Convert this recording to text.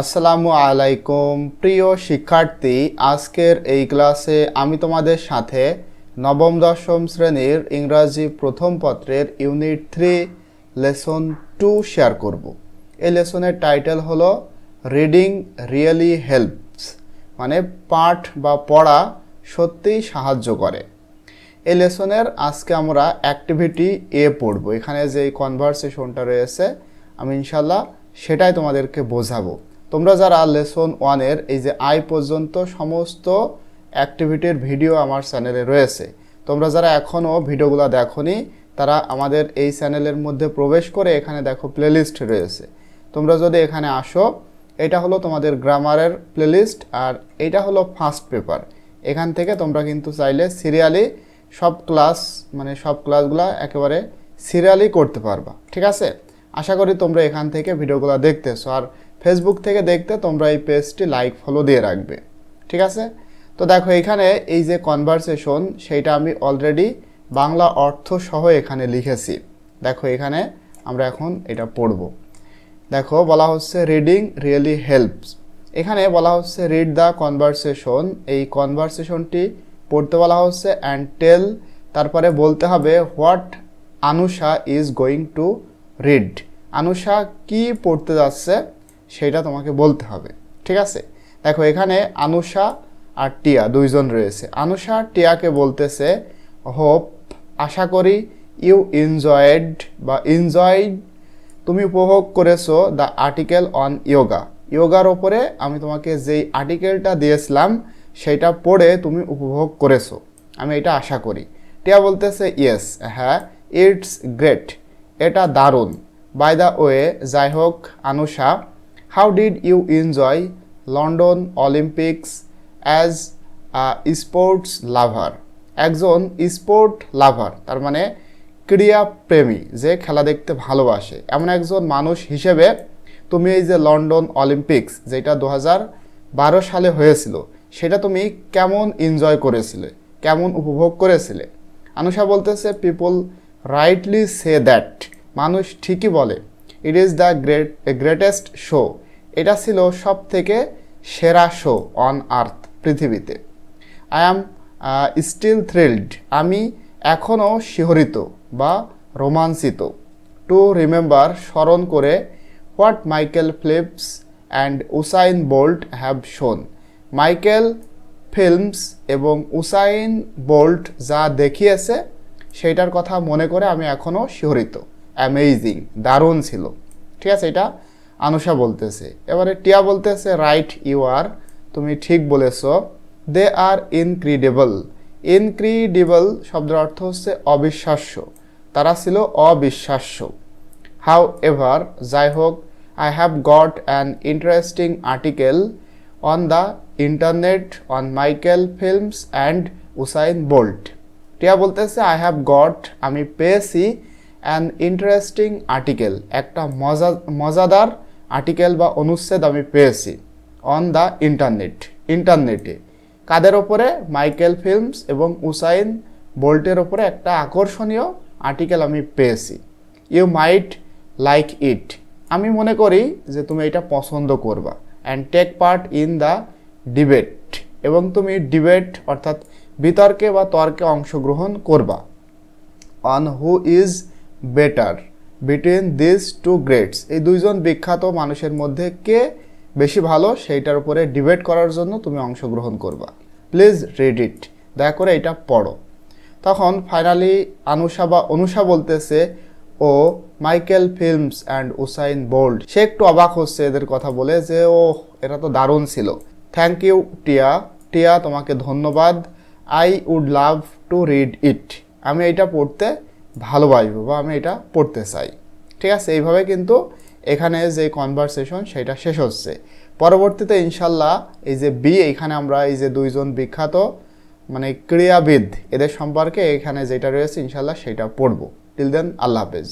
আসসালামু আলাইকুম। প্রিয় শিক্ষার্থী, আজকের এই ক্লাসে আমি তোমাদের সাথে নবম, দশম শ্রেণির ইংরাজি প্রথম পত্রের unit three lesson two share করব। এই লেসনের টাইটেল হলো রিডিং রিয়েলি হেল্পস মানে পাঠ বা পড়া সত্যিই সাহায্য করে। এই লেসনের আজকে আমরা অ্যাক্টিভিটি এ পড়ব। এখানে যে কনভারসেশনটা রয়েছে, আমি ইনশাল্লাহ সেটাই তোমাদেরকে বোঝাবো। তোমরা যারা লেসন ওয়ানের, এই যে আই পর্যন্ত সমস্ত অ্যাক্টিভিটির ভিডিও আমার চ্যানেলে রয়েছে, তোমরা যারা এখনও ভিডিওগুলো দেখোনি, তারা আমাদের এই চ্যানেলের মধ্যে প্রবেশ করে এখানে দেখো প্লেলিস্ট রয়েছে। তোমরা যদি এখানে আসো, এটা হলো তোমাদের গ্রামারের প্লেলিস্ট আর এটা হলো ফার্স্ট পেপার। এখান থেকে তোমরা কিন্তু চাইলে সিরিয়ালি সব ক্লাস মানে সব ক্লাসগুলো একেবারে সিরিয়ালি করতে পারবা, ঠিক আছে? আশা করি তোমরা এখান থেকে ভিডিওগুলো দেখতেছো। আর ফেসবুক থেকে দেখতে তোমরা এই পেজটি লাইক ফলো দিয়ে রাখবে। ঠিক আছে? তো দেখো, এখানে এই যে কনভারসেশন সেইটা আমি অলরেডি বাংলা অর্থ সহ এখানে লিখেছি। দেখো, এখানে আমরা এখন এটা পড়ব। দেখো, বলা হচ্ছে রিডিং রিয়েলি হেল্পস এখানে বলা হচ্ছে রিড দ্য কনভারসেশন এই কনভারসেশনটি পড়তে বলা হচ্ছে অ্যান্ড টেল তারপরে বলতে হবে what Anusha is going to read Anusha কি পড়তে যাচ্ছে? সেটা তোমাকে বলতে হবে, ঠিক আছে? দেখো, এখানে আনুষা আর টিয়া, দুইজন রয়েছে। আনুষা টিয়াকে বলতেছে, হোপ, আশা করি ইউ এনজয়েড বা এনজয়েড, তুমি উপভোগ করেছ দ্য আর্টিকেল অন ইয়োগা। ইয়োগার ওপরে আমি তোমাকে যেই আর্টিকেলটা দিয়েছিলাম সেইটা পড়ে তুমি উপভোগ করেছ। আমি এটা আশা করি। টিয়া বলতেছে, ইয়েস হ্যাঁ ইটস গ্রেট, এটা দারুণ। বাই দ্য ওয়ে, যাই হোক, Anusha how did you enjoy London Olympics as sports lover একজন স্পোর্ট লাভার তার মানে ক্রীড়াপ্রেমী যে খেলা দেখতে ভালোবাসে। এমন একজন মানুষ হিসেবে তুমি এই যে লন্ডন অলিম্পিক্স যেটা দু বারো সালে হয়েছিল, সেটা তুমি কেমন এনজয় করেছিলে? কেমন উপভোগ করেছিলে? আনুষা বলতেছে পিপল রাইটলি সে দ্যাট মানুষ ঠিকই বলে it is the great greatest show এটা ছিল সব থেকে সেরা শো অন আর্থ পৃথিবীতে। আই অ্যাম স্টিল থ্রিল্ড আমি এখনও শিহরিত বা রোমাঞ্চিত। টু রিমেম্বার স্মরণ করে what Michael Phelps and Usain Bolt have shown Michael Phelps এবং উসাইন বোল্ট যা দেখিয়েছে, সেইটার কথা মনে করে আমি এখনও শিহরিত। অ্যামেজিং দারুণ ছিল। ঠিক আছে, এটা আনুষা বলতেছে। এবারে টিয়া বলতেছে রাইট ইউ আর তুমি ঠিক বলেছ। দে আর ইনক্রিডেবল ইনক্রিডিবল শব্দের অর্থ হচ্ছে অবিশ্বাস্য। তারা ছিল অবিশ্বাস্য। হাউ এভার যাই হোক I have got an interesting article on the internet on Michael Phelps and Usain Bolt Tia বলতেছে আই হ্যাভ গট আমি পেয়েছি অ্যান ইন্টারেস্টিং আর্টিকেল একটা মজা, মজাদার আর্টিকেল বা অনুচ্ছেদ আমি পেয়েছি অন দ্য ইন্টারনেট ইন্টারনেটে কাদের ওপরে? মাইকেল ফিল্মস এবং উসাইন বোল্টের ওপরে একটা আকর্ষণীয় আর্টিকেল আমি পেয়েছি। ইউ মাইট লাইক ইট আমি মনে করি যে তুমি এটা পছন্দ করবা। And take part in the debate এবং তুমি ডিবেট অর্থাৎ বিতর্কে বা তর্কে অংশগ্রহণ করবা। On who is better between this two greats এই দুইজন বিখ্যাত মানুষের মধ্যে কে বেশি ভালো সেইটার উপরে ডিবেট করার জন্য তুমি অংশগ্রহণ করবা। প্লিজ রিড ইট দয়া করে এটা পড়ো। তখন ফাইনালি আনুষা বা অনুষা বলতেছে, ও Michael Phelps and Usain Bolt সে একটু অবাক হচ্ছে এদের কথা বলে যে ও এরা তো দারুণ ছিল। থ্যাংক ইউ টিয়া টিয়া তোমাকে ধন্যবাদ। I would love to read it আমি এটা পড়তে ভালোবাসবো বা আমি এটা পড়তে চাই। ঠিক আছে? এইভাবে কিন্তু এখানে যে কনভারসেশন সেটা শেষ হচ্ছে। পরবর্তীতে ইনশাল্লাহ এই যে বি এখানে আমরা এই যে দুইজন বিখ্যাত মানে ক্রীড়াবিদ, এদের সম্পর্কে এখানে যেটা রয়েছে ইনশাল্লাহ সেটা পড়ব। টিল দেন আল্লাহ হাফেজ।